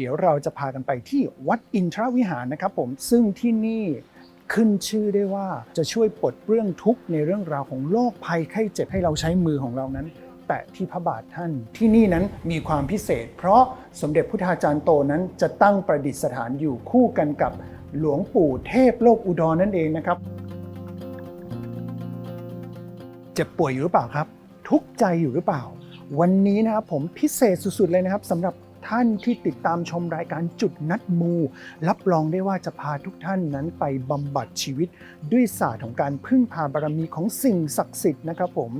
เดี๋ยวเราจะพากันไปที่วัดอินทรวิหารนะครับผมซึ่งที่นี่ขึ้นชื่อได้ว่าจะช่วยปลดเรื่องทุกข์ในเรื่องราวของโรคภัยไข้เจ็บให้เราใช้มือของเรานั้น แตะที่พระบาทท่านที่นี่นั้นมีความพิเศษ เพราะสมเด็จพุทธาจารย์โตนั้นจะตั้งประดิษฐานอยู่คู่กันกับหลวงปู่เทพโลกอุดรนั่นเองนะครับ เจ็บป่วยอยู่หรือเปล่าครับ ทุกข์ใจอยู่หรือเปล่า วันนี้นะครับผมพิเศษสุดๆเลยนะครับสำหรับ ท่านที่ติดตามชมรายการจุดนัดมู รับรองได้ว่าจะพาทุกท่านนั้นไปบำบัดชีวิต ด้วยศาสตร์ของการพึ่งพาบารมีของสิ่งศักดิ์สิทธิ์นะครับผม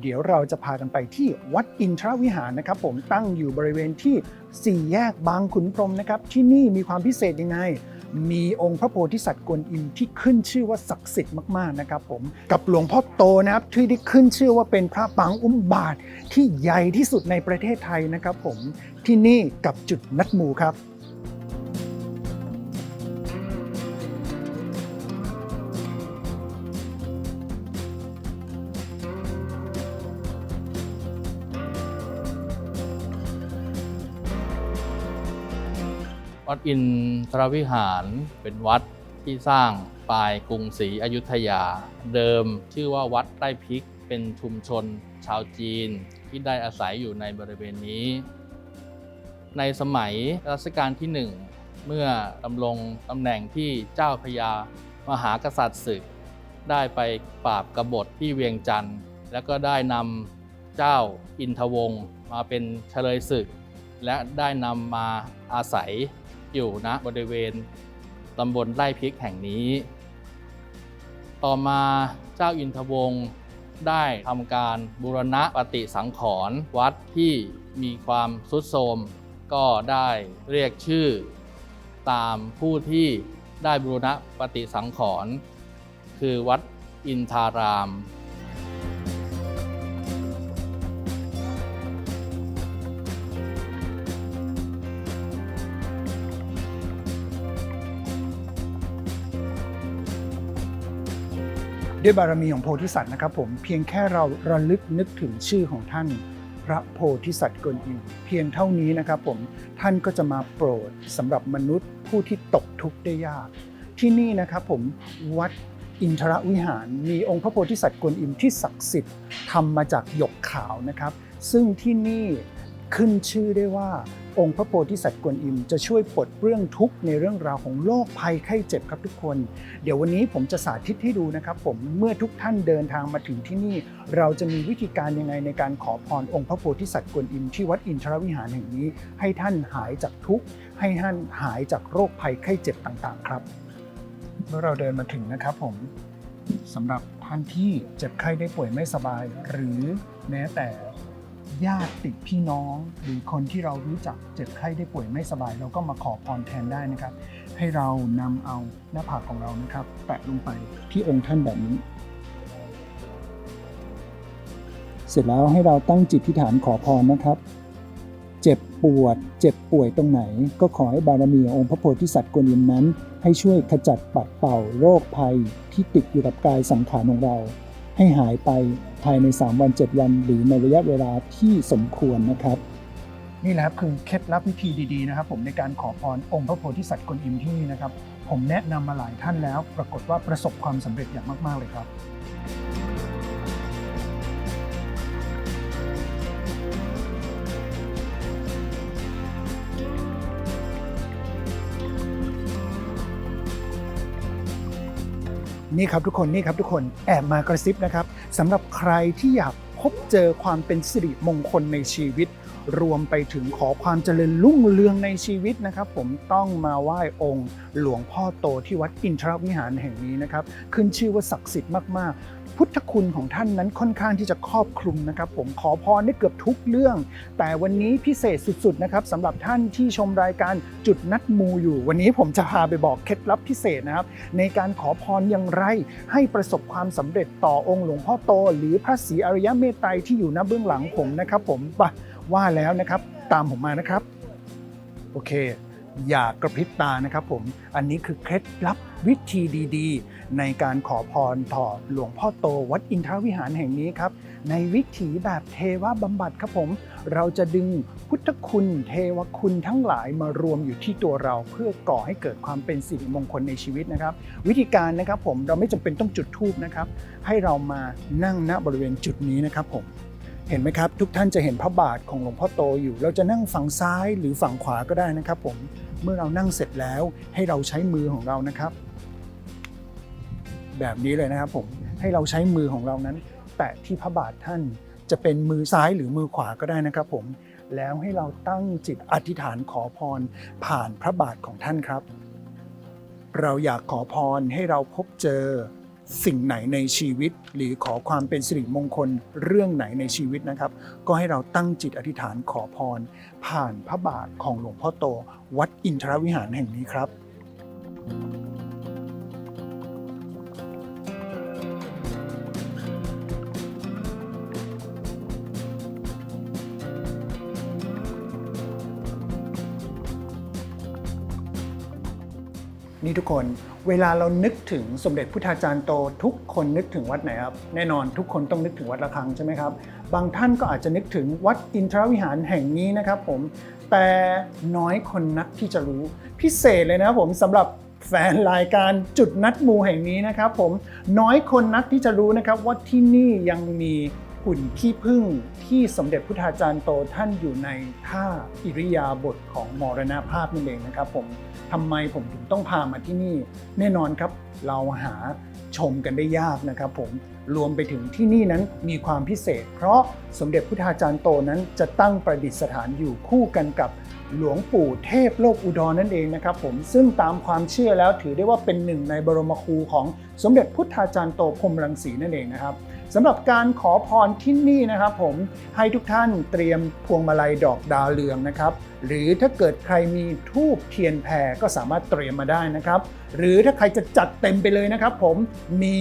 เดี๋ยวเราจะพากันไปที่วัดอินทรวิหารนะครับผมตั้งอยู่บริเวณที่สี่แยกบางขุนพรหมนะครับที่นี่มีความพิเศษยังไง มีองค์พระโพธิสัตว์กวนอิมที่ขึ้นชื่อว่าศักดิ์สิทธิ์มากๆนะครับผมกับหลวงพ่อโตนะครับที่ได้ขึ้นชื่อว่าเป็นพระปางอุ้มบาทที่ใหญ่ที่สุดในประเทศไทยนะครับผมที่นี่กับจุดนัดหมู่ครับ วัดอินทรวิหารเป็นวัดที่สร้างปลายกรุงศรีอยุธยา เดิมชื่อว่าวัดไร่พริกเป็นชุมชนชาวจีนที่ได้อาศัยอยู่ในบริเวณนี้ ในสมัยรัชกาลที่หนึ่งเมื่อดำรงตำแหน่งที่เจ้าพญามหากษัตริย์ศึก ได้ไปปราบกบฏที่เวียงจันทร์ แล้วก็ได้นำเจ้าอินทวงศ์มาเป็นเฉลยศึก และได้นำมาอาศัย อยู่ณบริเวณตำบลไร่พริกแห่งนี้ ต่อมาเจ้าอินทวงศ์ได้ทำการบูรณะปฏิสังขรณ์วัดที่มีความทรุดโทรมก็ได้เรียกชื่อ ตามผู้ที่ได้บูรณะปฏิสังขรณ์คือวัดอินทาราม ด้วยบารมีของโพธิสัตว์นะครับผมเพียงแค่เราระลึกนึกถึงชื่อของท่าน พระโพธิสัตว์กวนอิมเพียงเท่านี้นะครับผมท่านก็จะมาโปรดสำหรับมนุษย์ผู้ที่ตกทุกข์ได้ยาก ที่นี่นะครับผมวัดอินทรวิหารมีองค์พระโพธิสัตว์กวนอิมที่ศักดิ์สิทธิ์ทำมาจากหยกขาวนะครับ ซึ่งที่นี่ขึ้นชื่อได้ว่า องค์พระโพธิสัตว์กวนอิมจะช่วยปลดเปลื้องทุกข์ในเรื่องราวของโรคภัยไข้เจ็บครับทุกคน เดี๋ยววันนี้ผมจะสาธิตให้ดูนะครับผมเมื่อทุกท่านเดินทางมาถึงที่นี่ เราจะมีวิธีการยังไงในการขอพรองค์พระโพธิสัตว์กวนอิมที่วัดอินทรวิหารแห่งนี้ ให้ท่านหายจากทุกข์ให้ท่านหายจากโรคภัยไข้เจ็บต่างๆ ครับเมื่อเราเดินมาถึงนะครับผมสำหรับท่านที่เจ็บไข้ได้ป่วยไม่สบาย หรือแม้แต่ ญาติติดพี่น้อง หรือคนที่เรารู้จักเจ็บไข้ได้ป่วยไม่สบาย เราก็มาขอพรแทนได้นะครับ ให้เรานำเอาหน้าผากของเรานะครับ แปะลงไปที่องค์ท่านแบบนี้ เสร็จแล้วให้เราตั้งจิตที่ฐานขอพรนะครับ เจ็บปวด เจ็บป่วยตรงไหน ก็ขอให้บารมีององค์พระโพธิสัตว์กวนอิมนั้น ให้ช่วยขจัดปัดเป่าโรคภัยที่ติดอยู่กับกายสังขารของเรา ให้หายไปภายใน 3 วัน 7 วัน หรือในระยะเวลาที่สมควรนะครับ นี่แหละครับคือเคล็ดลับวิธีดีๆนะครับผมในการขอพรองค์พระโพธิสัตว์กวนอิมที่นี่นะครับ ผมแนะนำมาหลายท่านแล้ว ปรากฏว่าประสบความสำเร็จอย่างมากๆเลยครับ นี่ครับทุกคนนี่ครับทุกคนแอบมากระซิบนะครับสำหรับใครที่อยากพบเจอความเป็นสิริมงคลในชีวิต รวมไปถึงขอความเจริญรุ่งเรืองในชีวิตนะครับ ผมต้องมาไหว้องค์ หลวงพ่อโตที่วัดอินทรวิหารแห่งนี้นะครับ ขึ้นชื่อว่าศักดิ์สิทธิ์มาก ๆ พุทธคุณของท่านนั้นค่อนข้างที่จะครอบคลุมนะครับ ผมขอพรได้เกือบทุกเรื่อง แต่วันนี้พิเศษสุด ๆ นะครับสำหรับท่านที่ชมรายการจุดนัดมูอยู่ วันนี้ผมจะพาไปบอกเคล็ดลับพิเศษนะครับ ในการขอพรอย่างไร ให้ประสบความสำเร็จต่อองค์หลวงพ่อโต หรือพระศรีอริยเมตไตรที่อยู่ณเบื้องหลังผมนะครับ ผมไป ว่าแล้วนะครับ ตามผมมานะครับ โอเค อย่ากระพริบตานะครับผม อันนี้คือเคล็ดลับวิธีดีๆ ในการขอพรต่อหลวงพ่อโตวัดอินทรวิหารแห่งนี้ครับ ในวิถีแบบเทวบำบัดครับผม เราจะดึงพุทธคุณเทวคุณทั้งหลายมารวมอยู่ที่ตัวเราเพื่อก่อให้เกิดความเป็นสิริมงคลในชีวิตนะครับ วิธีการนะครับผมเราไม่จำเป็นต้องจุดธูปนะครับ ให้เรามานั่งณบริเวณจุดนี้นะครับผม เห็นไหมครับ ทุกท่านจะเห็นพระบาทของหลวงพ่อโตอยู่ เราจะนั่งฝั่งซ้ายหรือฝั่งขวาก็ได้นะครับผมเมื่อเรานั่งเสร็จแล้วให้เราใช้มือของเรานะครับ แบบนี้เลยนะครับผมให้เราใช้มือของเรานั้น แตะที่พระบาทท่านจะเป็นมือซ้ายหรือมือขวาก็ได้นะครับผมแล้วให้เราตั้งจิตอธิษฐานขอพรผ่านพระบาทของท่านครับ เราอยากขอพรให้เราพบเจอ สิ่งไหนในชีวิต หรือขอความเป็นสิริมงคลเรื่องไหนในชีวิตนะครับ ก็ให้เราตั้งจิตอธิษฐานขอพร ผ่านพระบาทของหลวงพ่อโต วัดอินทรวิหารแห่งนี้ครับ นี่ทุกคนเวลาเรานึกถึงสมเด็จพุทธาจารย์โต ทุกคนนึกถึงวัดไหนครับ แน่นอนทุกคนต้องนึกถึงวัดระฆังใช่ไหมครับ บางท่านก็อาจจะนึกถึงวัดอินทรวิหารแห่งนี้นะครับผมแต่น้อยคนนักที่จะรู้พิเศษเลยนะครับผมสำหรับแฟนรายการจุดนัดมูแห่งนี้นะครับผมน้อยคนนักที่จะรู้นะครับว่าที่นี่ยังมี หุ่นขี้ผึ้งที่สมเด็จพุทธาจารย์โตท่านอยู่ในท่าอิริยาบถของมรณภาพนั่นเองนะครับผมทำไมผมถึงต้องพามาที่นี่ แน่นอนครับเราหาชมกันได้ยากนะครับผมรวมไปถึงที่นี่นั้นมีความพิเศษ เพราะสมเด็จพุทธาจารย์โตนั้นจะตั้งประดิษฐานอยู่คู่กันกับหลวงปู่เทพโลกอุดรนั่นเองนะครับผมซึ่งตามความเชื่อแล้วถือได้ว่าเป็นหนึ่งในบรมครูของสมเด็จพุทธาจารย์โตพรมรังสีนั่นเองนะครับ สำหรับการขอพรที่นี่นะครับผมให้ทุกท่านเตรียมพวงมาลัยดอกดาวเรืองนะครับ หรือถ้าเกิดใครมีทูบเทียนแพรก็สามารถเตรียมมาได้นะครับ หรือถ้าใครจะจัดเต็มไปเลยนะครับ ผมมี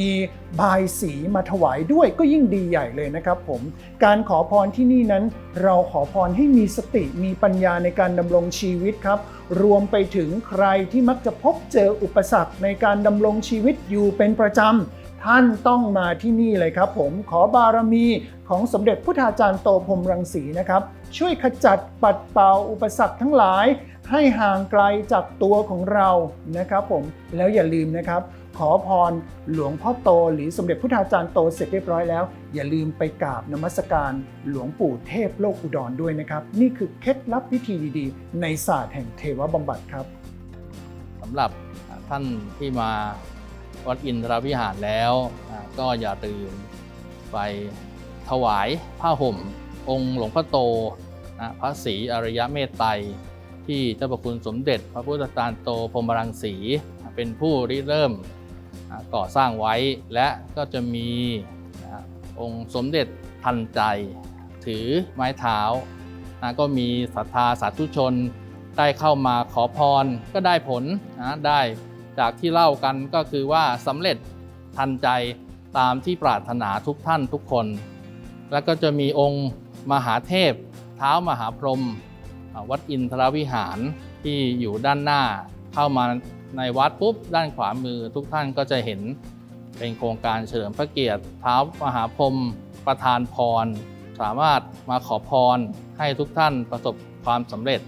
บายสีมาถวายด้วยก็ยิ่งดีใหญ่เลยนะครับ ผมการขอพรที่นี่นั้น เราขอพรให้มีสติมีปัญญาในการดำรงชีวิตครับ รวมไปถึงใครที่มักจะพบเจออุปสรรคในการดำรงชีวิตอยู่เป็นประจำ ท่านต้องมาที่นี่เลยครับผมขอบารมีของสมเด็จพุทธาจารย์โตพรมรังสีนะครับ ช่วยขจัดปัดเป่าอุปสรรคทั้งหลาย ให้ห่างไกลจากตัวของเรานะครับผมแล้วอย่าลืมนะครับ ขอพรหลวงพ่อโตหรือสมเด็จพุทธาจารย์โตเสร็จเรียบร้อยแล้ว อย่าลืมไปกราบนมัสการหลวงปู่เทพโลกอุดรด้วยนะครับ นี่คือเคล็ดลับวิธีดีๆ ในศาสตร์แห่งเทวบำบัดครับสำหรับท่านที่มา วัดอินทรวิหารแล้ว ก็อย่าลืมไปถวายผ้าห่ม องค์หลวงพ่อโตนะพระศรีอริยเมตไตรที่เจ้าพระคุณสมเด็จ พระพุทธจารย์โตพรมรังสีเป็นผู้ริเริ่มก่อสร้างไว้และก็จะมีนะองค์สมเด็จทันใจ ถือไม้เท้านะก็มีศรัทธาสาธุชนได้เข้ามาขอพรก็ได้ผลนะได้ จากที่เล่ากันก็คือว่าสำเร็จทันใจตามที่ปรารถนาทุกท่านทุกคน แล้วก็จะมีองค์มหาเทพ เท้ามหาพรหมวัดอินทรวิหารที่อยู่ด้านหน้าเข้ามาในวัดปุ๊บด้านขวามือทุกท่านก็จะเห็นเป็นโครงการเฉลิมพระเกียรติเท้ามหาพรหมประธานพร สามารถมาขอพรให้ทุกท่านประสบความสำเร็จ